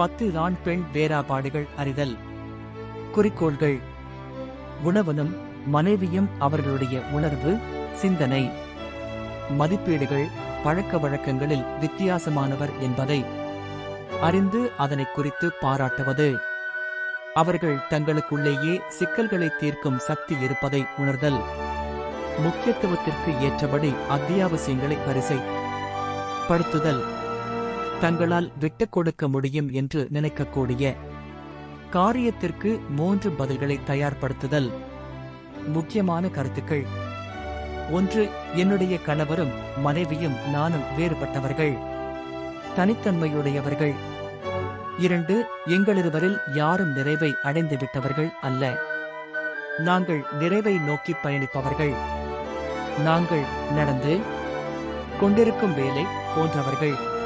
பத்து ஆண் பெண் வேறாபாடுகள் அறிதல். குறிக்கோள்கள். உணவனும் மனைவியும் அவர்களுடைய உணர்வு சிந்தனை. மதிப்பீடுகள் பழக்க வழக்கங்களில் வித்தியாசமானவர் என்பதை அறிந்து அதனை குறித்து பாராட்டுவது. அவர்கள் தங்களுக்குள்ளேயே சிக்கல்களை தீர்க்கும் சக்தி இருப்பதை உணர்தல். முக்கியத்துவத்திற்கு ஏற்றபடி அத்தியாவசியங்களை வரிசை. படுத்துதல். தங்களால் விட்டுக் கொடுக்க முடியும் என்று நினைக்கக்கூடிய காரியத்திற்கு மூன்று பதில்களை தயார்படுத்துதல். முக்கியமான கருத்துக்கள். ஒன்று என்னுடைய கணவரும் மனைவியும் நானும் வேறுபட்டவர்கள். தனித்தன்மையுடையவர்கள். இரண்டு எங்களிருவரில் யாரும் நிறைவை அடைந்து விட்டவர்கள் அல்ல. நாங்கள் நிறைவை நோக்கி பயணிப்பவர்கள். நாங்கள் நடந்து கொண்டிருக்கும் வேலை போன்றவர்கள்.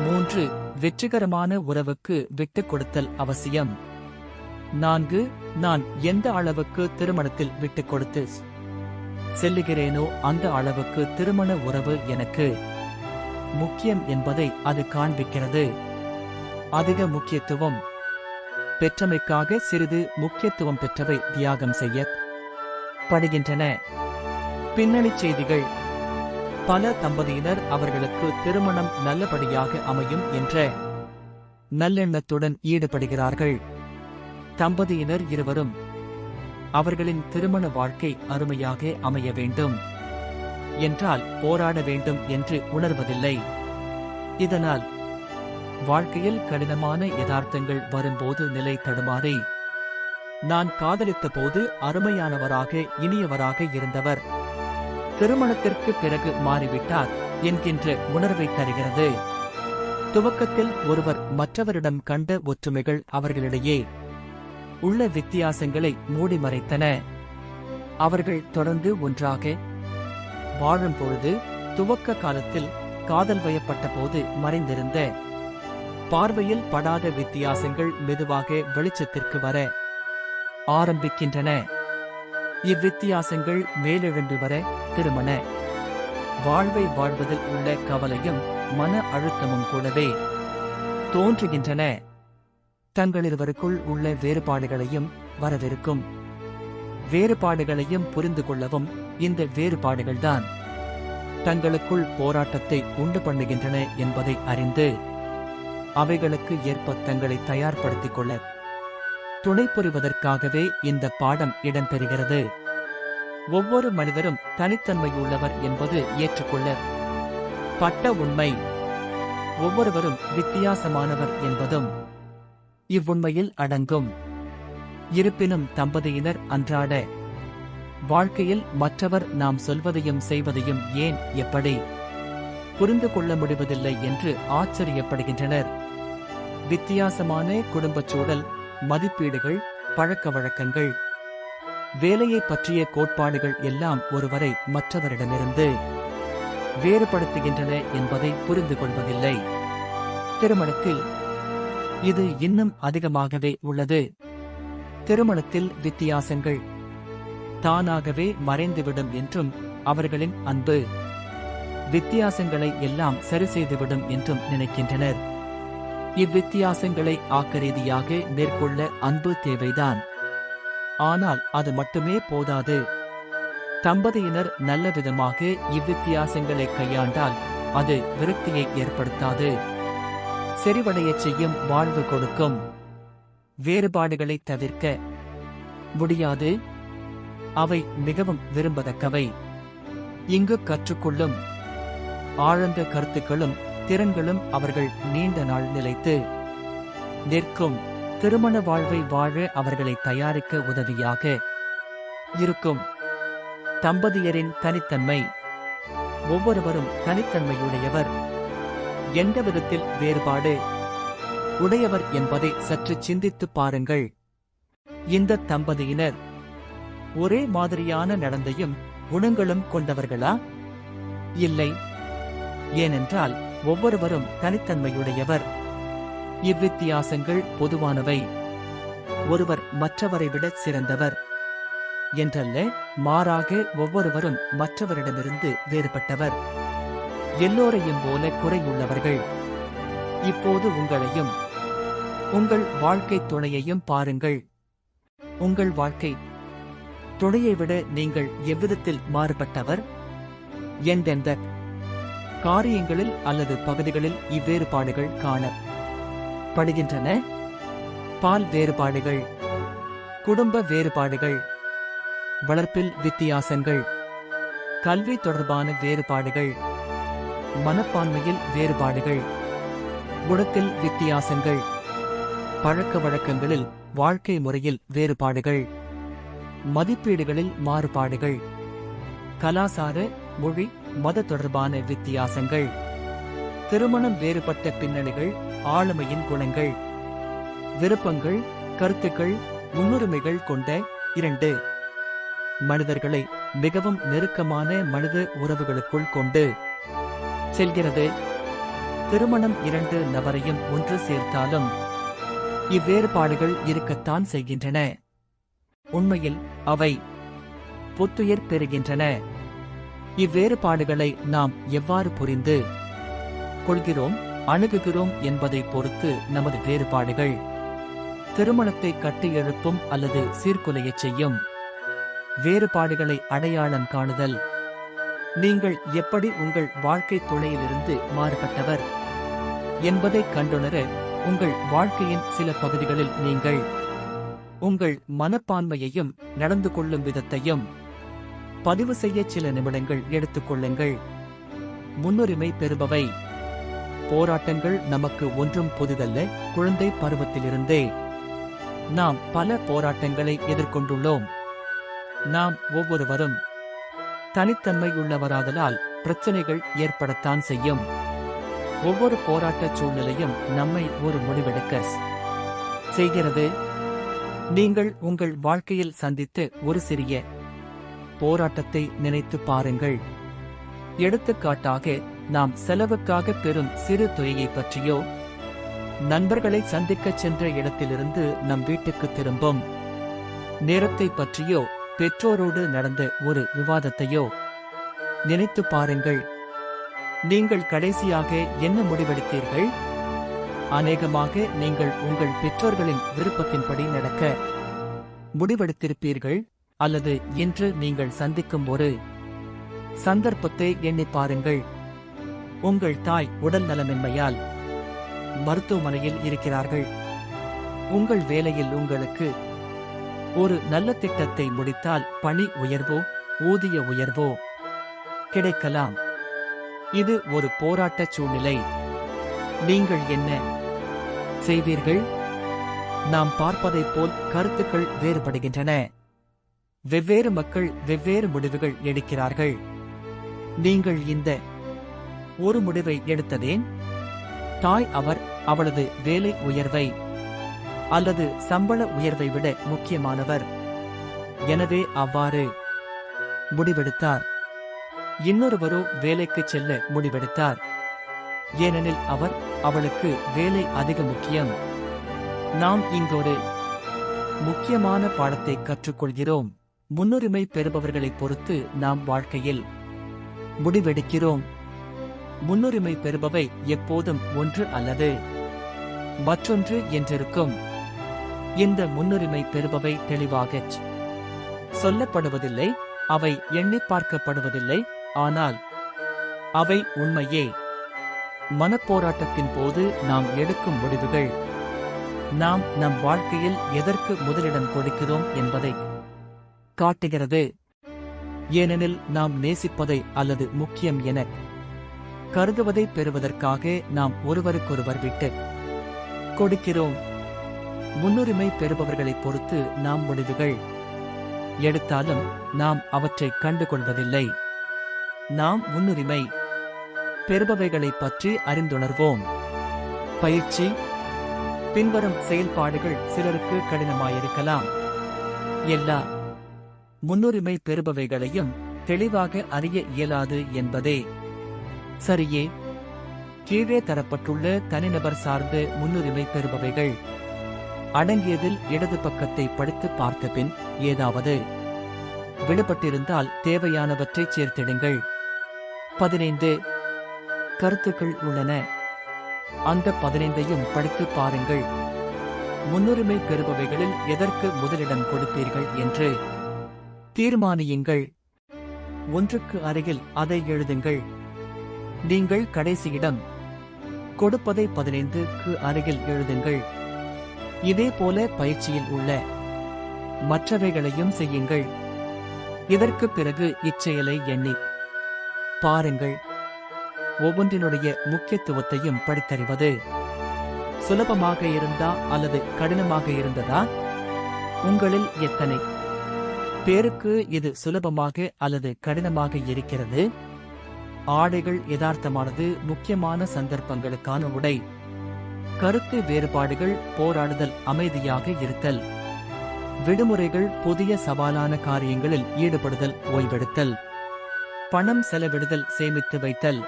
மூன்று வெற்றிகரமான உறவுக்கு விட்டுக் கொடுத்தல் அவசியம். நான்கு நான் எந்த அளவுக்கு திருமணத்தில் விட்டுக் கொடுத்து செல்லுகிறேனோ அந்த அளவுக்கு திருமண உறவு எனக்கு முக்கியம் என்பதை அது காண்பிக்கிறது. அதிக முக்கியத்துவம் பெற்றமைக்காக சிறிது முக்கியத்துவம் பெற்றவை தியாகம் செய்ய படுகின்றன பின்னணிச் செய்திகள் பல தம்பதியினர் அவர்களுக்கு திருமணம் நல்லபடியாக அமையும் என்ற நல்லெண்ணத்துடன் ஈடுபடுகிறார்கள். தம்பதியினர் இருவரும் அவர்களின் திருமண வாழ்க்கை அருமையாக அமைய வேண்டும். என்றால் போராட வேண்டும் என்று உணர்வதில்லை. இதனால் வாழ்க்கையில் கடினமான யதார்த்தங்கள் வரும்போது நிலை தடுமாறி நான் காதலித்த போது அருமையானவராக இனியவராக இருந்தவர் திருமணத்திற்கு பிறகு மாறிவிட்டார் என்கின்ற உணர்வை தருகிறது. துவக்கத்தில் ஒருவர் மற்றவரிடம் கண்ட ஒற்றுமைகள் அவர்களிடையே உள்ள வித்தியாசங்களை மூடி மறைத்தன. அவர்கள் தொடர்ந்து ஒன்றாக வாழும் பொழுது துவக்க காலத்தில் காதல் வயப்பட்ட போது மறைந்திருந்த பார்வையில் படாத வித்தியாசங்கள் மெதுவாக வெளிச்சத்திற்கு வர ஆரம்பிக்கின்றன. இவ்வித்தியாசங்கள் மேலெழுந்து வர திருமண வாழ்வை வாழ்வதில் உள்ள கவலையும் மன அழுத்தமும் கூடவே தோன்றுகின்றன. தங்களிருவருக்குள் உள்ள வேறுபாடுகளையும் வரவிருக்கும். வேறுபாடுகளையும் புரிந்து கொள்ளவும் இந்த வேறுபாடுகள்தான் தங்களுக்குள் போராட்டத்தை உண்டு பண்ணுகின்றன என்பதை அறிந்து அவைகளுக்கு ஏற்ப தங்களை தயார்படுத்திக் கொள்ள துணை புரிவதற்காகவே இந்த பாடம் இடம்பெறுகிறது. ஒவ்வொரு மனிதரும் தனித்தன்மையுள்ளவர் என்பது ஏற்றுக்கொள்ள பட்ட உண்மை. ஒவ்வொருவரும் வித்தியாசமானவர் என்பதும் இவ்வுண்மையில் அடங்கும். இருப்பினும் தம்பதியினர் அன்றாட வாழ்க்கையில் மற்றவர் நாம் சொல்வதையும் செய்வதையும் ஏன் எப்படி புரிந்து கொள்ள முடிவதில்லை என்று ஆச்சரியப்படுகின்றனர். வித்தியாசமான குடும்பச் சூழல் மதிப்பீடுகள் பழக்க வழக்கங்கள். வேலையை பற்றிய கோட்பாடுகள் எல்லாம் ஒருவரை மற்றவரிடமிருந்து வேறுபடுத்துகின்றன என்பதை புரிந்து கொள்வதில்லை. திருமணத்தில் இது இன்னும் அதிகமாகவே உள்ளது. திருமணத்தில் வித்தியாசங்கள் தானாகவே மறைந்துவிடும் என்றும் அவர்களின் அன்பு. வித்தியாசங்களை எல்லாம் சரி செய்துவிடும் என்றும் நினைக்கின்றனர். இவ்வித்தியாசங்களை ஆக்கரீதியாக மேற்கொள்ள அன்பு தேவைதான். ஆனால் அது மட்டுமே போதாது. தம்பதியினர் நல்ல விதமாக இவ்வித்தியாசங்களை கையாண்டால் அது விருத்தியை ஏற்படுத்தாது. செறிவடையச் செய்யும் வாழ்வு கொடுக்கும். வேறுபாடுகளை தவிர்க்க முடியாது. அவை மிகவும் விரும்பத்தக்கவை. இங்கு கற்றுக்கொள்ளும் ஆழ்ந்த கருத்துக்களும் திறன்களும் அவர்கள் நீண்ட நாள் நிலைத்து நிற்கும். திருமண வாழ்வை வாழ அவர்களை தயாரிக்க உதவியாக இருக்கும். தம்பதியரின் தனித்தன்மை. ஒவ்வொருவரும் தனித்தன்மையுடையவர். எந்த விதத்தில் வேறுபாடு? உடையவர் என்பதை சற்று சிந்தித்துப் பாருங்கள். இந்த தம்பதியினர் ஒரே மாதிரியான நடந்தையும் குணங்களும் கொண்டவர்களா? இல்லை. ஏனென்றால் ஒவ்வொருவரும் தனித்தன்மையுடையவர். இவ்வித்தியாசங்கள் பொதுவானவை. ஒருவர் மற்றவரை விட சிறந்தவர் என்றல்ல மாறாக ஒவ்வொருவரும் மற்றவரிடமிருந்து வேறுபட்டவர். எல்லோரையும் போல குறையுள்ளவர்கள் இப்போது உங்களையும் உங்கள் வாழ்க்கை துணையையும் பாருங்கள். உங்கள் வாழ்க்கை துணையை விட நீங்கள் எவ்விதத்தில் மாறுபட்டவர்? எந்தெந்த காரியங்களில் அல்லது பகுதிகளில் இவ்வேறுபாடுகள் காணப்படுகின்றன பால் வேறுபாடுகள் குடும்ப வேறுபாடுகள் வளர்ப்பில் வித்தியாசங்கள் கல்வி தொடர்பான வேறுபாடுகள் மனப்பான்மையில் வேறுபாடுகள் குணத்தில் வித்தியாசங்கள் பழக்க வழக்கங்களில் வாழ்க்கை முறையில் வேறுபாடுகள் மதிப்பீடுகளில் மாறுபாடுகள் கலாசார மொழி மத தொடர்பான வித்தியாசங்கள் திருமணம் வேறுபட்ட பின்னணிகள் ஆளுமையின் குணங்கள் விருப்பங்கள் கருத்துக்கள் முன்னுரிமைகள் கொண்ட இரண்டு மனிதர்களை மிகவும் நெருக்கமான மனித உறவுகளுக்குள் கொண்டு செல்கிறது. திருமணம் இரண்டு நபரையும் ஒன்று சேர்த்தாலும் இவ்வேறுபாடுகள் இருக்கத்தான் செய்கின்றன. உண்மையில் அவை புத்துயிர் பெறுகின்றன. இவ்வேறுபாடுகளை நாம் எவ்வாறு புரிந்து கொள்கிறோம் அணுகுகிறோம் என்பதை பொறுத்து நமது வேறுபாடுகள். திருமணத்தை கட்டியெழுப்பும் அல்லது சீர்குலையச் செய்யும் வேறுபாடுகளை அடையாளம் காணுதல். நீங்கள் எப்படி உங்கள் வாழ்க்கை துணையிலிருந்து மாறுபட்டவர் என்பதை கண்டுணர உங்கள் வாழ்க்கையின் சில பகுதிகளில் நீங்கள் உங்கள் மனப்பான்மையையும் நடந்து கொள்ளும் விதத்தையும் பதிவு செய்ய சில நிமிடங்கள் எடுத்துக்கொள்ளுங்கள் முன்னுரிமை பெறுபவை. போராட்டங்கள் நமக்கு ஒன்றும் புதிதல்ல. குழந்தை பருவத்திலிருந்தே. நாம் பல போராட்டங்களை எதிர்கொண்டுள்ளோம். நாம் ஒவ்வொருவரும் தனித்தன்மை உள்ளவராதலால் பிரச்சனைகள் ஏற்படத்தான் செய்யும். ஒவ்வொரு போராட்ட சூழ்நிலையும் நம்மை ஒரு முடிவெடுக்க செய்கிறது. நீங்கள் உங்கள் வாழ்க்கையில் சந்தித்த ஒரு சிறிய போராட்டத்தை நினைத்து பாருங்கள். எடுத்துக்காட்டாக நாம் செலவுக்காக பெறும் சிறு தொகையை பற்றியோ நண்பர்களை சந்திக்கச் சென்ற இடத்திலிருந்து நம் வீட்டுக்கு திரும்பும் நேரத்தை பற்றியோ பெற்றோரோடு நடந்த ஒரு விவாதத்தையோ நினைத்து பாருங்கள். நீங்கள் கடைசியாக என்ன முடிவெடுத்தீர்கள்? அநேகமாக நீங்கள் உங்கள் பெற்றோர்களின் விருப்பத்தின்படி நடக்க முடிவெடுத்திருப்பீர்கள். அல்லது இன்று நீங்கள் சந்திக்கும் ஒரு சந்தர்ப்பத்தை எண்ணி பாருங்கள். உங்கள் தாய் உடல் நலமின்மையால் மருத்துவமனையில் இருக்கிறார்கள். உங்கள் வேலையில் உங்களுக்கு ஒரு நல்ல திட்டத்தை முடித்தால் பணி உயர்வோ ஊதிய உயர்வோ கிடைக்கலாம். இது ஒரு போராட்ட சூழ்நிலை. நீங்கள் என்ன செய்வீர்கள்? நாம் பார்ப்பதைப் போல் கருத்துக்கள் வேறுபடுகின்றன. வெவ்வேறு மக்கள் வெவ்வேறு முடிவுகள் எடுக்கிறார்கள். நீங்கள் இந்த ஒரு முடிவை எடுத்ததேன்? தாய் அவர் அவளது வேலை உயர்வை அல்லது சம்பள உயர்வை விட முக்கியமானவர். எனவே அவ்வாறு முடிவெடுத்தார். இன்னொருவரோ வேலைக்கு செல்ல முடிவெடுத்தார். ஏனெனில் அவர் அவளுக்கு வேலை அதிக முக்கியம். நாம் இங்கொரு முக்கியமான பாடத்தை கற்றுக்கொள்கிறோம். முன்னுரிமை பெறுபவர்களைப் பொறுத்து நாம் வாழ்க்கையில் முடிவெடுக்கிறோம். முன்னுரிமை பெறுபவை எப்போதும் ஒன்று அல்லது மற்றொன்று என்றிருக்கும். இந்த முன்னுரிமை பெறுபவை தெளிவாகச் சொல்லப்படுவதில்லை அவை எண்ணி பார்க்கப்படுவதில்லை ஆனால் அவை உண்மையே. மனப்போராட்டத்தின் போது நாம் எடுக்கும் முடிவுகள். நாம் நம் வாழ்க்கையில் எதற்கு முதலிடம் கொடுக்கிறோம் என்பதை காட்டுகிறது. ஏனெனில் நாம் நேசிப்பதை அல்லது முக்கியம் என கருதுவதை பெறுவதற்காக நாம் ஒருவருக்கொருவர் விட்டு கொடுக்கிறோம். முன்னுரிமை பெறுபவர்களைப் பொறுத்து நாம் முடிவுகள் எடுத்தாலும் நாம் அவற்றை கண்டுகொள்வதில்லை. நாம் முன்னுரிமை பெறுபவைகளைப் பற்றி அறிந்துணர்வோம். பயிற்சி பின்வரும் செயல்பாடுகள் சிலருக்கு கடினமாயிருக்கலாம். எல்லா முன்னுரிமை பெறுபவைகளையும் தெளிவாக அறிய இயலாது என்பதே. சரியே. கீழே தரப்பட்டுள்ள தனிநபர் சார்ந்த முன்னுரிமை பெறுபவைகள். அடங்கியதில் இடது பக்கத்தை படித்து பார்த்த பின் ஏதாவது. விடுபட்டிருந்தால் தேவையானவற்றை சேர்த்திடுங்கள். பதினைந்து. கருத்துக்கள் உள்ளன. அந்த பதினைந்தையும் படித்து பாருங்கள். முன்னுரிமை பெறுபவைகளில் எதற்கு முதலிடம் கொடுப்பீர்கள் என்று. தீர்மானியுங்கள். ஒன்றுக்கு அருகில் அதை எழுதுங்கள். நீங்கள் கடைசியிடம் கொடுப்பதை பதினைந்துக்கு அருகில் எழுதுங்கள். இதேபோல பயிற்சியில் உள்ள மற்றவைகளையும் செய்யுங்கள். இதற்கு பிறகு இச்செயலை எண்ணி பாருங்கள். ஒவ்வொன்றினுடைய முக்கியத்துவத்தையும் படித்தறிவது சுலபமாக இருந்தா அல்லது கடினமாக இருந்ததா? உங்களில் எத்தனை? பேருக்கு இது சுலபமாக அல்லது கடினமாக இருக்கிறது. ஆடைகள் யதார்த்தமானது முக்கியமான சந்தர்ப்பங்களுக்கான உடை. கருத்து வேறுபாடுகள் போராடுதல் அமைதியாக இருத்தல். விடுமுறைகள் புதிய சவாலான காரியங்களில் ஈடுபடுதல் ஓய்வெடுத்தல். பணம் செலவிடுதல் சேமித்து வைத்தல்.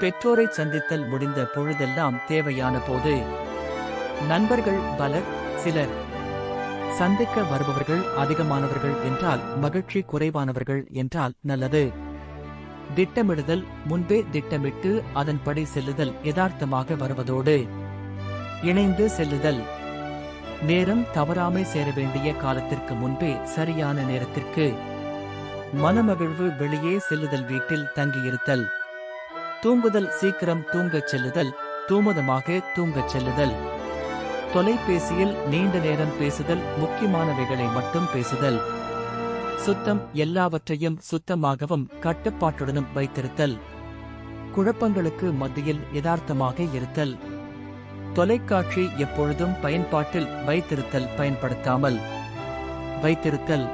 பெற்றோரை சந்தித்தல் முடிந்த பொழுதெல்லாம் தேவையான போது. நண்பர்கள் பலர் சிலர் சந்திக்க வருபவர்கள் அதிகமானவர்கள் என்றால் மகிழ்ச்சி குறைவானவர்கள் என்றால் நல்லது. திட்டமிடுதல் முன்பே திட்டமிட்டு அதன்படி செல்லுதல் யதார்த்தமாக வருவதோடு இணைந்து செல்லுதல். நேரம் தவறாமை சேர வேண்டிய காலத்திற்கு முன்பே சரியான நேரத்திற்கு மனமகிழ்வு வெளியே செல்லுதல் வீட்டில் தங்கியிருத்தல். தூங்குதல் சீக்கிரம் தூங்கச் செல்லுதல் தூமதமாக தூங்கச் செல்லுதல். தொலைபேசியில் நீண்ட நேரம் பேசுதல் முக்கியமானவைகளை மட்டும் பேசுதல். சுத்தம் எல்லாவற்றையும் சுத்தமாகவும் கட்டுப்பாட்டுடனும் வைத்திருத்தல். குழப்பங்களுக்கு மத்தியில் யதார்த்தமாக இருத்தல். தொலைக்காட்சி எப்பொழுதும் பயன்பாட்டில் வைத்திருத்தல் பயன்படுத்தாமல். வைத்திருத்தல்.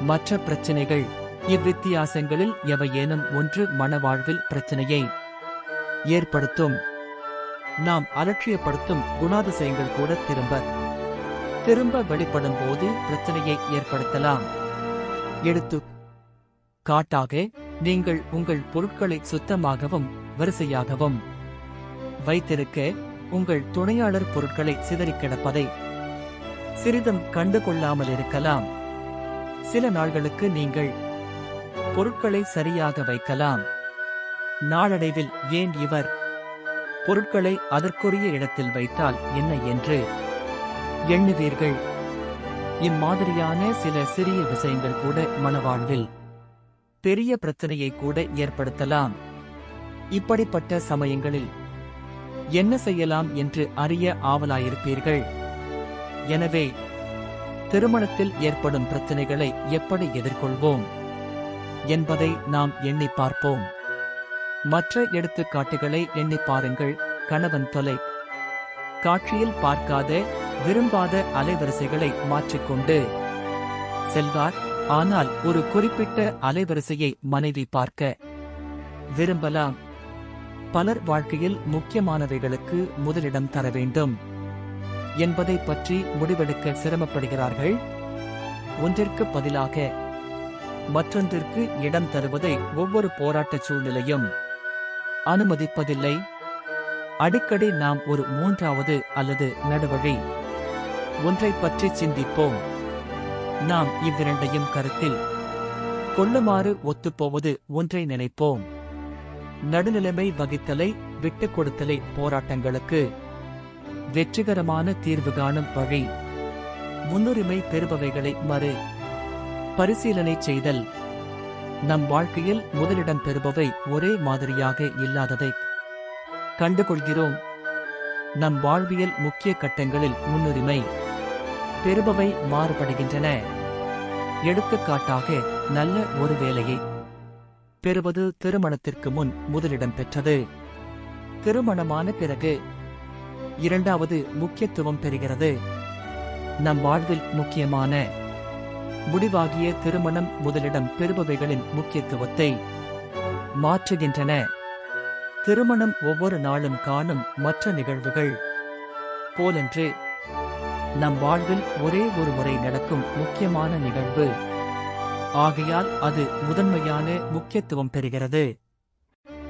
மற்ற பிரச்சனைகள். இவ்வித்தியாசங்களில் எவையேனும் ஒன்று மனவாழ்வில் பிரச்சனையை ஏற்படுத்தும். நாம் அலட்சியப்படுத்தும் குணாதிசயங்கள் கூட திரும்ப திரும்ப வெளிப்படும் போது பிரச்சனையை ஏற்படுத்தலாம். எடுத்து காட்டாக நீங்கள் உங்கள் பொருட்களை சுத்தமாகவும் வரிசையாகவும் வைத்திருக்க உங்கள் துணையாளர் பொருட்களை சிதறி கிடப்பதை சிறிதும் கண்டு கொள்ளாமல் இருக்கலாம். சில நாள்களுக்கு நீங்கள் பொருட்களை சரியாக வைக்கலாம். நாளடைவில் ஏன் இவர் பொருட்களை அதற்குரிய இடத்தில் வைத்தால் என்ன என்று எண்ணுவீர்கள். இம்மாதிரியான சில சிறிய விஷயங்கள் கூட மனவாழ்வில் பெரிய பிரச்சனையை கூட ஏற்படுத்தலாம். இப்படிப்பட்ட சமயங்களில் என்ன செய்யலாம் என்று அறிய ஆவலாயிருப்பீர்கள். எனவே திருமணத்தில் ஏற்படும் பிரச்சனைகளை எப்படி எதிர்கொள்வோம் என்பதை நாம் எண்ணி பார்ப்போம். மற்ற எடுத்துக்காட்டுகளை எண்ணி பாருங்கள். கணவன் தொலை. காட்சியில் பார்க்காத விரும்பாத அலைவரிசைகளை மாற்றிக்கொண்டு. செல்வார் ஆனால் ஒரு குறிப்பிட்ட அலைவரிசையை மனைவி பார்க்க. விரும்பலாம். பலர் வாழ்க்கையில் முக்கியமானவைகளுக்கு முதலிடம் தர வேண்டும். என்பதை பற்றி முடிவெடுக்க சிரமப்படுகிறார்கள். ஒன்றிற்கு பதிலாக மற்றொன்றிற்கு இடம் தருவதை ஒவ்வொரு போராட்ட சூழ்நிலையும் அனுமதிப்பதில்லை. அடிக்கடி நாம் ஒரு மூன்றாவது அல்லது நடுவழி ஒன்றை பற்றி சிந்திப்போம். நாம் இவ்விரண்டையும் கருத்தில் கொள்ளுமாறு ஒத்துப்போவது ஒன்றை நினைப்போம். நடுநிலைமை வகித்தலை விட்டுக் கொடுத்தலை போராட்டங்களுக்கு வெற்றிகரமான தீர்வு காணும் வழி. முன்னுரிமை பெறுபவைகளை மறு பரிசீலனை செய்தல். நம் வாழ்க்கையில் முதலிடம் பெறுபவை ஒரே மாதிரியாக இல்லாததை கண்டுகொள்கிறோம். நம் வாழ்வியல் முக்கிய கட்டங்களில் முன்னுரிமை பெறுபவை மாறுபடுகின்றன. எடுத்துக்காட்டாக நல்ல ஒரு வேலையை பெறுவது திருமணத்திற்கு முன் முதலிடம் பெற்றது. திருமணமான பிறகு இரண்டாவது முக்கியத்துவம் பெறுகிறது. நம் வாழ்வில் முக்கியமான முடிவாகிய திருமணம் முதலிடம் பெறுபவைகளின் முக்கியத்துவத்தை மாற்றுகின்றன. திருமணம் ஒவ்வொரு நாளும் காணும் மற்ற நிகழ்வுகள் போலன்று நம் வாழ்வில் ஒரே ஒரு முறை நடக்கும் முக்கியமான நிகழ்வு. ஆகையால் அது முதன்மையான முக்கியத்துவம் பெறுகிறது.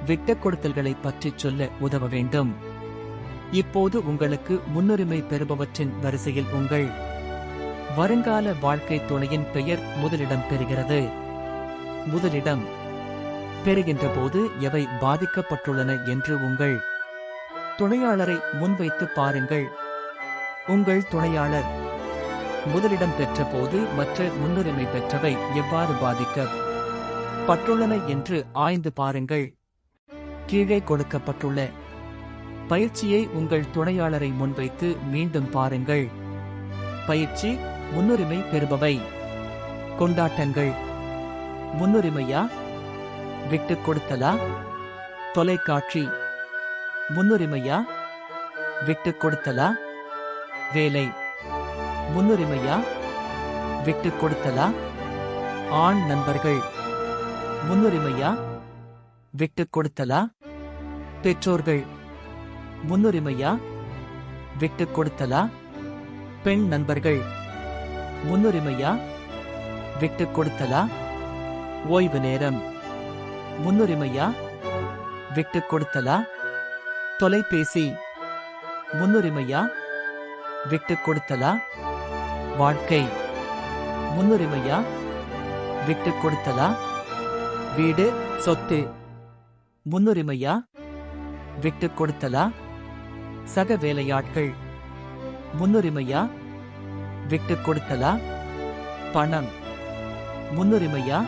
விட்ட கொடுத்தல்களை பற்றிச் சொல்ல உதவ வேண்டும். இப்போது உங்களுக்கு முன்னுரிமை பெறுபவற்றின் வரிசையில் உங்கள் வருங்கால வாழ்க்கை துணையின் பெயர் முதலிடம் பெறுகிறது. முதலிடம். பெறுகின்ற போது எவை பாதிக்கப்பட்டுள்ளன என்று உங்கள் துணையாளரை முன்வைத்து பாருங்கள். உங்கள் துணையாளர். முதலிடம் பெற்ற போது மற்ற முன்னுரிமை பெற்றவை எவ்வாறு பாதிக்க பட்டுள்ளன என்று ஆய்ந்து பாருங்கள். கீழே கொடுக்கப்பட்டுள்ள பயிற்சியை உங்கள் துணையாளரை முன்வைத்து மீண்டும் பாருங்கள். பயிற்சி முன்னுரிமை பெறுபவை. கொண்டாட்டங்கள். முன்னுரிமையா? விட்டுக் கொடுத்தலா? தொலைக்காட்சி. முன்னுரிமையா? விட்டுக் கொடுத்தலா? வேலை. முன்னுரிமையா? விட்டுக் கொடுத்தலா? ஆண் நண்பர்கள். முன்னுரிமையா? விட்டுக் கொடுத்தலா? பெற்றோர்கள். முன்னுரிமையா? விட்டுக் கொடுத்தலா? பெண் நண்பர்கள். முன்னுரிமையா? விட்டுக் கொடுத்தலா? ஓய்வு நேரம். முன்னுரிமையா? விட்டு கொடுத்தலா? தொலைபேசி. முன்னுரிமையா? விட்டு கொடுத்தலா? வாழ்க்கை. முன்னுரிமையா? விட்டுக் கொடுத்தலா? வீடு சொத்து. முன்னுரிமையா? விட்டுக் கொடுத்தலா? சக வேலையாட்கள். முன்னுரிமையா? விட்டுக் கொடுத்தலா? பணம். முன்னுரிமையா?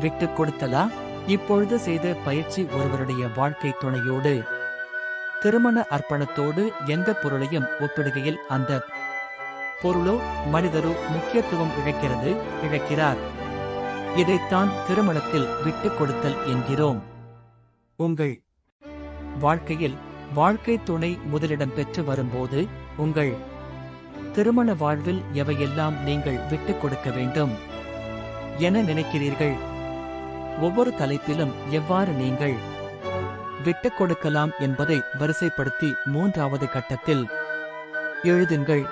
விட்டுக் கொடுத்தலா? இப்பொழுது செய்த பயிற்சி ஒருவருடைய வாழ்க்கை துணையோடு. திருமண அர்ப்பணத்தோடு எந்த பொருளையும் ஒப்பிடுகையில் அந்த பொருளோ மனிதரோ முக்கியத்துவம் இழக்கிறது இழக்கிறார். இதைத்தான் திருமணத்தில் விட்டுக் கொடுத்தல் என்கிறோம். உங்கள் வாழ்க்கையில் வாழ்க்கை துணை முதலிடம் பெற்று வரும்போது உங்கள் திருமண வாழ்வில் எவையெல்லாம் நீங்கள் விட்டுக் கொடுக்க வேண்டும்? என நினைக்கிறீர்கள்? ஒவ்வொரு தலைப்பிலும் எவ்வாறு நீங்கள் விட்டுக் கொடுக்கலாம் என்பதை வரிசைப்படுத்தி மூன்றாவது கட்டத்தில் எழுதுங்கள்.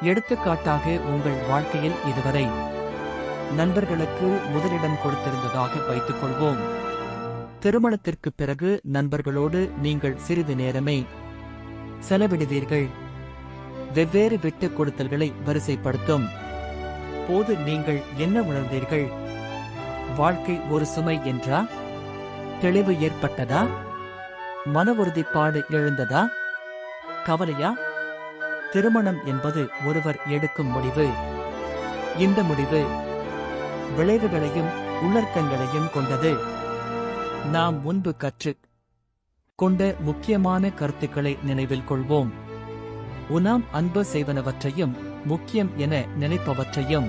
எடுத்துக்காட்டாக உங்கள் வாழ்க்கையில் இதுவரை நண்பர்களுக்கு முதலிடம் கொடுத்திருந்ததாக வைத்துக் கொள்வோம் திருமணத்திற்கு பிறகு நண்பர்களோடு நீங்கள் சிறிது நேரமே செலவிடுவீர்கள். வெவ்வேறு விட்டுக் கொடுத்தல்களை வரிசைப்படுத்தும். போது நீங்கள் என்ன உணர்ந்தீர்கள்? வாழ்க்கை ஒரு சுமை என்றா? தெளிவு ஏற்பட்டதா? மன உறுதிப்பாடு எழுந்ததா? கவலையா? திருமணம் என்பது ஒருவர் எடுக்கும் முடிவு. இந்த முடிவு விளைவுகளையும் உள்ளர்க்கங்களையும் கொண்டது. நாம் முன்பு கற்று கொண்ட முக்கியமான கருத்துக்களை நினைவில் கொள்வோம். உனாம் அன்பு செய்வனவற்றையும் முக்கியம் என நினைப்பவற்றையும்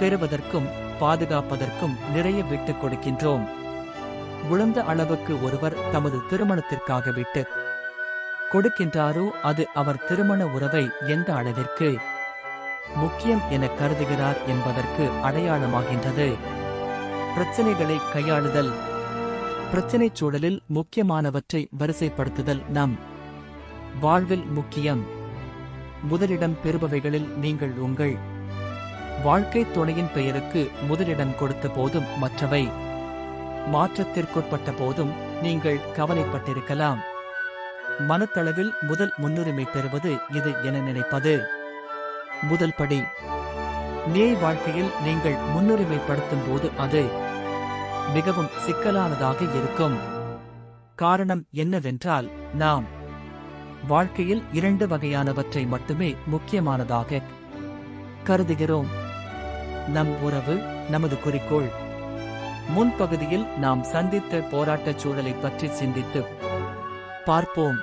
பெறுவதற்கும் பாதுகாப்பதற்கும் நிறைய விட்டுக் கொடுக்கின்றோம். உழந்த அளவுக்கு ஒருவர் தமது திருமணத்திற்காக விட்டு கொடுக்கின்றாரோ அது அவர் திருமண உறவை எந்த அளவிற்கு முக்கியம் என கருதுகிறார் என்பதற்கு அடையாளமாகின்றது. பிரச்சனைகளை கையாளுதல் பிரச்சனைச் சூழலில் முக்கியமானவற்றை வரிசைப்படுத்துதல் நம் வாழ்வில் முக்கியம். முதலிடம் பெறுபவைகளில் நீங்கள் உங்கள் வாழ்க்கை துணையின் பெயருக்கு முதலிடம் கொடுத்த போதும் மற்றவை. மாற்றத்திற்குட்பட்ட போதும் நீங்கள் கவலைப்பட்டிருக்கலாம். மனத்தளவில் முதல் முன்னுரிமை பெறுவது இது என நினைப்பது. முதல் படி நேய் வாழ்க்கையில் நீங்கள் முன்னுரிமைப்படுத்தும் போது அது மிகவும் சிக்கலானதாக இருக்கும். காரணம் என்னவென்றால் நாம் வாழ்க்கையில் இரண்டு வகையானவற்றை மட்டுமே முக்கியமானதாக கருதுகிறோம். நம் உறவு நமது குறிக்கோள். முன்பகுதியில் நாம் சந்தித்த போராட்டச் சூழலை பற்றி சிந்தித்து பார்ப்போம்.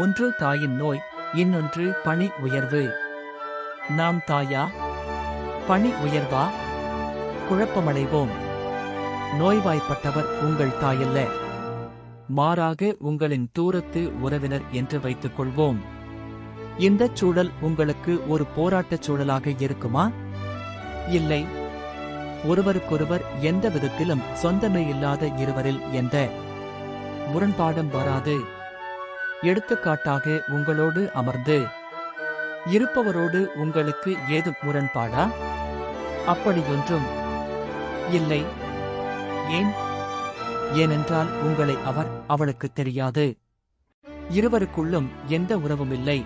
ஒன்று தாயின் நோய் இன்னொன்று பணி உயர்வு. நாம் தாயா? பணி உயர்வா? குழப்பமடைவோம். நோய்வாய்ப்பட்டவர் உங்கள் தாயல்ல. மாறாக உங்களின் தூரத்து உறவினர் என்று வைத்துக் கொள்வோம் இந்தச் சூழல் உங்களுக்கு ஒரு போராட்டச் சூழலாக இருக்குமா? இல்லை. ஒருவருக்கொருவர் எந்த விதத்திலும் சொந்தமே இல்லாத இருவரில் எந்த முரண்பாடும் வராது. எடுத்துக்காட்டாக உங்களோடு அமர்ந்து இருப்பவரோடு உங்களுக்கு ஏதும் முரண்பாடா? அப்படியொன்றும் இல்லை. ஏன்? ஏனென்றால் உங்களை அவர் அவளுக்கு தெரியாது. இருவருக்குள்ளும் எந்த உறவும் இல்லை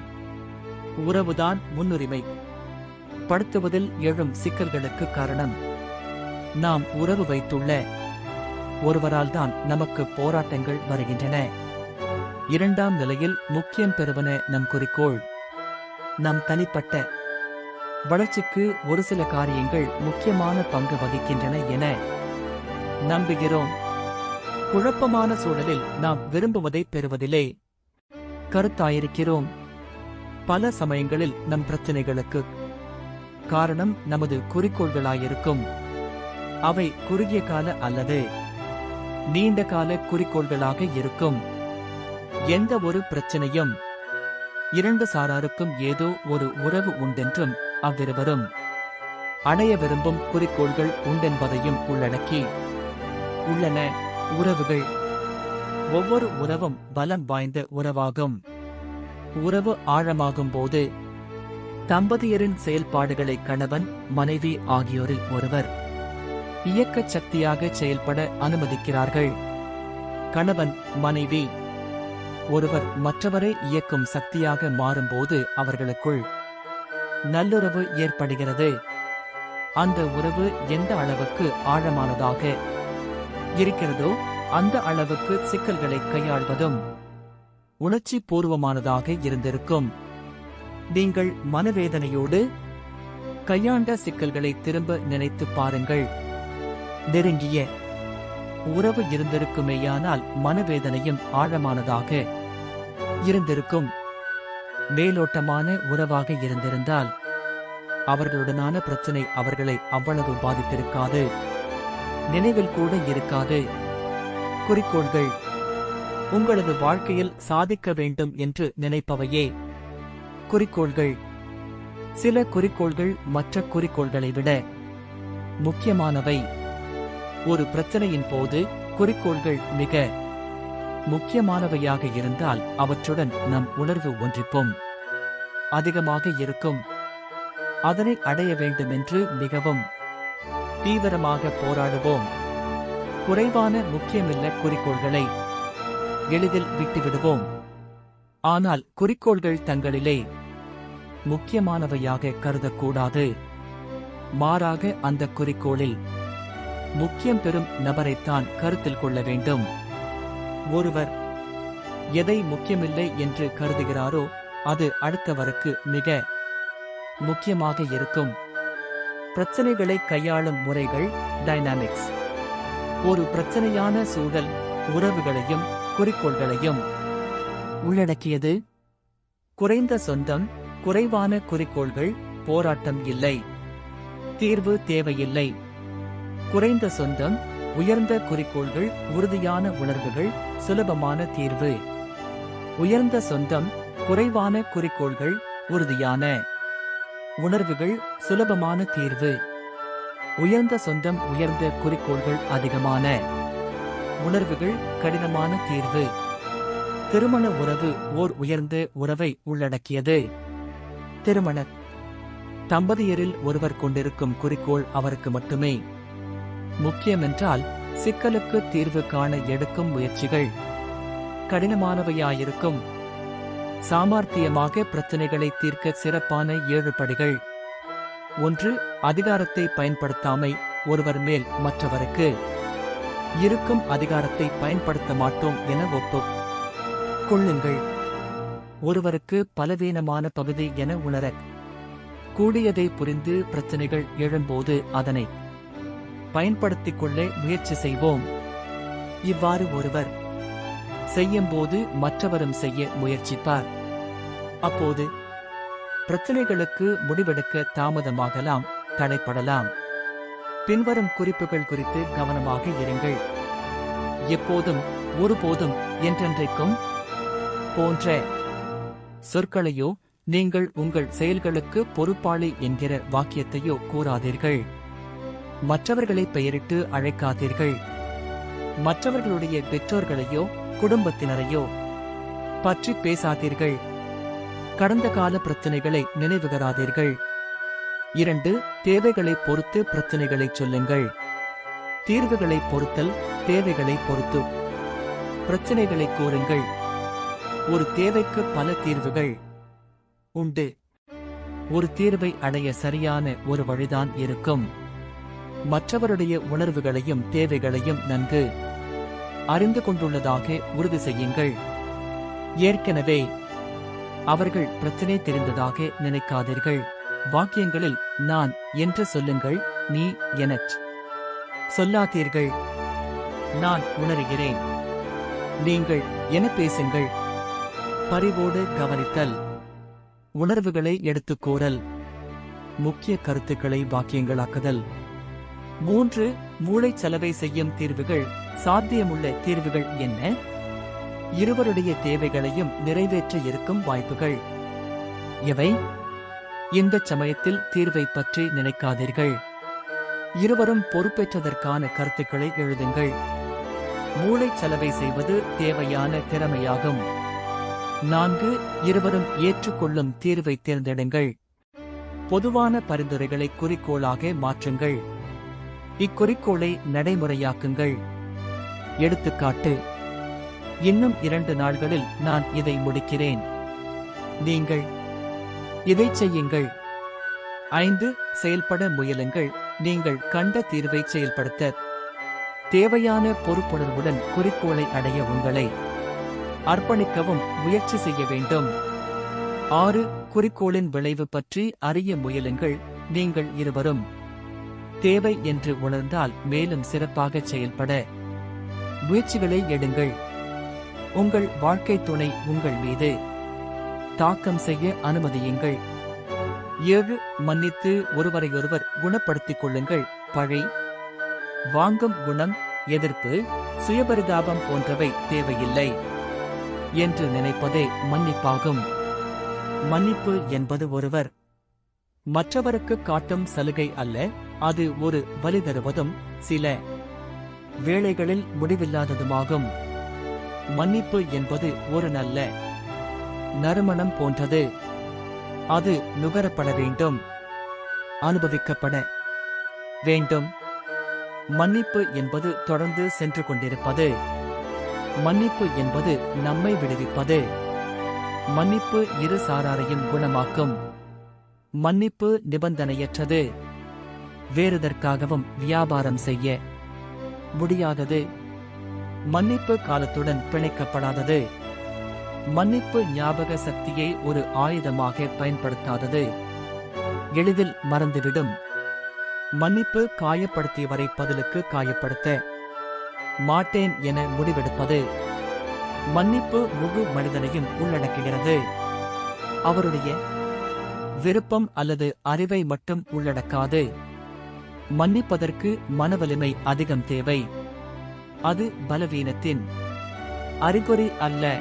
உறவுதான் முன்னுரிமை. படுத்துவதில் எழும் சிக்கல்களுக்கு காரணம் நாம் உறவு வைத்துள்ள ஒருவரால் தான் நமக்கு போராட்டங்கள் வருகின்றன. இரண்டாம் நிலையில் முக்கியம் பெறுவன நம் குறிக்கோள் நம் தனிப்பட்ட வளர்ச்சிக்கு ஒரு சில காரியங்கள் முக்கியமான பங்கு வகிக்கின்றன என நம்புகிறோம். குழப்பமான சூழலில் நாம் விரும்புவதை பெறுவதிலே கருத்தாயிருக்கிறோம். பல சமயங்களில் நம் பிரச்சனைகளுக்கு காரணம் நமது குறிக்கோள்களாயிருக்கும். அவை குறுகிய கால அல்லது நீண்ட கால குறிக்கோள்களாக இருக்கும். எந்த ஒரு பிரச்சனையும் இரண்டு சாராருக்கும் ஏதோ ஒரு உறவு உண்டென்றும் அவ்விருவரும் அடைய விரும்பும் குறிக்கோள்கள் உண்டென்பதையும் உள்ளடக்கி உள்ளன. உறவுகள். ஒவ்வொரு உறவும் பலம் வாய்ந்த உறவாகும். உறவு ஆழமாகும் போது தம்பதியரின் செயல்பாடுகளை கணவன் மனைவி ஆகியோரில் ஒருவர் இயக்க சக்தியாக செயல்பட அனுமதிக்கிறார்கள். கணவன் மனைவி ஒருவர் மற்றவரை இயக்கும் சக்தியாக மாறும்போது அவர்களுக்குள் நல்லுறவு ஏற்படுகிறது. அந்த உறவு எந்த அளவுக்கு ஆழமானதாக இருக்கிறதோ அந்த அளவுக்கு சிக்கல்களை கையாள்வதும் உணர்ச்சி பூர்வமானதாக இருந்திருக்கும். நீங்கள் மனவேதனையோடு கையாண்ட சிக்கல்களை திரும்ப நினைத்து பாருங்கள். நெருங்கிய உறவு இருந்திருக்குமேயானால் மனவேதனையும் ஆழமானதாக இருந்திருக்கும். மேலோட்டமான உறவாக இருந்திருந்தால் அவர்களுடனான பிரச்சனை அவர்களை அவ்வளவு பாதித்திருக்காது. நினைவில் கூட இருக்காது. குறிக்கோள்கள். உங்களது வாழ்க்கையில் சாதிக்க வேண்டும் என்று நினைப்பவையே. குறிக்கோள்கள். சில குறிக்கோள்கள் மற்ற குறிக்கோள்களை விட முக்கியமானவை. ஒரு பிரச்சனையின் போது குறிக்கோள்கள் மிக முக்கியமானவையாக இருந்தால் அவற்றுடன் நம் உணர்வு ஒன்றிப்போம். அதிகமாக இருக்கும். அதனை அடைய வேண்டுமென்று மிகவும் தீவிரமாக போராடுவோம். குறைவான முக்கியமில்ல குறிக்கோள்களை எளிதில் விட்டுவிடுவோம். ஆனால் குறிக்கோள்கள் தங்களிலே முக்கியமானவையாக கருதக்கூடாது. மாறாக அந்த குறிக்கோளில் முக்கியம் பெறும் நபரைத்தான் கருத்தில் கொள்ள வேண்டும். ஒருவர் எதை முக்கியமில்லை என்று கருதுகிறாரோ அது அடுத்தவருக்கு மிக முக்கியமாக இருக்கும். பிரச்சனைகளை கையாளும் முறைகள் டைனாமிக்ஸ் ஒரு பிரச்சனையான சூழல் உறவுகளையும் குறிக்கோள்களையும் உள்ளடக்கியது. குறைந்த சொந்தம் குறைவான குறிக்கோள்கள் போராட்டம் இல்லை. தீர்வு தேவையில்லை. குறைந்த சொந்தம் உயர்ந்த குறிக்கோள்கள் உறுதியான உணர்வுகள் சுலபமான தீர்வு. உயர்ந்த சொந்தம் குறைவான குறிக்கோள்கள் உறுதியான உணர்வுகள் சுலபமான தீர்வு. உயர்ந்த சொந்தம் உயர்ந்த குறிக்கோள்கள் அதிகமான. உணர்வுகள் கடினமான தீர்வு. திருமண உறவு ஓர் உயர்ந்த உறவை உள்ளடக்கியது. திருமண. தம்பதியரில் ஒருவர் கொண்டிருக்கும் குறிக்கோள் அவருக்கு மட்டுமே. முக்கியமென்றால் சிக்கலுக்கு தீர்வு காண எடுக்கும் முயற்சிகள். கடினமானவையாயிருக்கும். சாமர்த்தியமாக பிரச்சனைகளை தீர்க்க சிறப்பான ஏழு படிகள். ஒன்று அதிகாரத்தை பயன்படுத்தாமை ஒருவர் மேல் மற்றவருக்கு. இருக்கும் அதிகாரத்தை பயன்படுத்த மாட்டோம் என ஒப்பு கொள்ளுங்கள். ஒருவருக்கு பலவீனமான பகுதி என உணர கூடியதை புரிந்து பிரச்சனைகள் எழும்போது அதனை பயன்படுத்திக் கொள்ள முயற்சி செய்வோம். இவ்வாறு ஒருவர் செய்யும்போது மற்றவரும் செய்ய முயற்சிப்பார். அப்போது பிரச்சனைகளுக்கு முடிவெடுக்க தாமதமாகலாம் தடைப்படலாம். பின்வரும் குறிப்புகள் குறித்து கவனமாக இருங்கள். எப்போதும் ஒருபோதும் என்றென்றைக்கும் போன்ற சொற்களையோ நீங்கள் உங்கள் செயல்களுக்கு பொறுப்பாளி என்கிற வாக்கியத்தையோ கூறாதீர்கள். மற்றவர்களை பெயரிட்டு அழைக்காதீர்கள். மற்றவர்களுடைய பெற்றோர்களையோ குடும்பத்தினரையோ பற்றி பேசாதீர்கள். கடந்த கால பிரச்சனைகளை நினைவுகராதீர்கள் இரண்டு தேவைகளை பொறுத்து பிரச்சனைகளை சொல்லுங்கள். தீர்வுகளை பொறுத்தல் தேவைகளை பொறுத்து. பிரச்சனைகளை கூறுங்கள். ஒரு தேவைக்கு பல தீர்வுகள் உண்டு. ஒரு தீர்வை அடைய சரியான ஒரு வழிதான் இருக்கும். மற்றவருடைய உணர்வுகளையும் தேவைகளையும் நன்கு அறிந்து கொண்டுள்ளதாக உறுதி செய்யுங்கள். ஏற்கனவே அவர்கள் பிரச்சனை தெரிந்ததாக நினைக்காதீர்கள். வாக்கியங்களில் நான் என்று சொல்லுங்கள் நீ எனச் சொல்லாதீர்கள். நான் உணர்கிறேன். நீங்கள் என பேசுங்கள். பரிவோடு கவனித்தல். உணர்வுகளை எடுத்துக் கூறல். முக்கிய கருத்துக்களை வாக்கியங்களாக்குதல். மூன்று மூளைச் செலவை செய்யும் தீர்வுகள். சாத்தியமுள்ள தீர்வுகள் என்ன? இருவருடைய தேவைகளையும் நிறைவேற்ற இருக்கும் வாய்ப்புகள். இவை இந்த சமயத்தில் தீர்வை பற்றி நினைக்காதீர்கள். இருவரும் பொறுப்பேற்றதற்கான கருத்துக்களை எழுதுங்கள். மூளைச் செலவை செய்வது தேவையான திறமையாகும். நான்கு இருவரும் ஏற்றுக்கொள்ளும் தீர்வை தேர்ந்தெடுங்கள். பொதுவான பரிந்துரைகளை குறிக்கோளாக மாற்றுங்கள். இக்குறிக்கோளை நடைமுறையாக்குங்கள். எடுத்துக்காட்டு இன்னும் இரண்டு நாள்களில் நான் இதை முடிக்கிறேன். நீங்கள் இதைச் செய்யுங்கள். ஐந்து செயல்பட முயலுங்கள். நீங்கள் கண்ட தீர்வை செயல்படுத்த தேவையான பொறுப்புணர்வுடன் குறிக்கோளை அடைய உங்களை அர்ப்பணிக்கவும் முயற்சி செய்ய வேண்டும். ஆறு குறிக்கோளின் விளைவு பற்றி அறிய முயலுங்கள். நீங்கள் இருவரும் தேவை என்று உணர்ந்தால் மேலும் சிறப்பாக செயல்பட முயற்சிகளை எடுங்கள். உங்கள் வாழ்க்கை துணை உங்கள் மீது. தாக்கம் செய்ய அனுமதியுங்கள். ஏழு மன்னித்து ஒருவரையொருவர் குணப்படுத்திக் கொள்ளுங்கள். பழி வாங்கும் குணம் எதிர்ப்பு சுயபரிதாபம் போன்றவை தேவையில்லை. என்று நினைப்பதே மன்னிப்பாகும். மன்னிப்பு என்பது ஒருவர். மற்றவருக்கு காட்டும் சலுகை அல்ல அது ஒரு வலி தருவதும் சில. வேலைகளில் முடிவில்லாததுமாகும். மன்னிப்பு என்பது ஒரு நல்ல நறுமணம் போன்றது. அது நுகரப்பட வேண்டும். அனுபவிக்கப்பட வேண்டும். மன்னிப்பு என்பது தொடர்ந்து சென்று கொண்டிருப்பது. மன்னிப்பு என்பது நம்மை விடுவிப்பது. மன்னிப்பு இரு சாராரையும் குணமாக்கும். மன்னிப்பு நிபந்தனையற்றது. வேறுதற்காகவும் வியாபாரம் செய்ய. முடியாதது. மன்னிப்பு காலத்துடன் பிணைக்கப்படாதது. மன்னிப்பு ஞாபக சக்தியை ஒரு ஆயுதமாக பயன்படுத்தாதது. எளிதில் மறந்துவிடும். மன்னிப்பு காயப்படுத்தியவரை பதிலுக்கு காயப்படுத்த மாட்டேன் என முடிவெடுப்பது. மன்னிப்பு முழு மனிதனையும் உள்ளடக்குகிறது. அவருடைய விருப்பம் அல்லது அறிவை மட்டும் உள்ளடக்காது. மன்னிப்பதற்கு மனவலிமை அதிகம் தேவை. அது பலவீனத்தின் அறிகுறி அல்ல.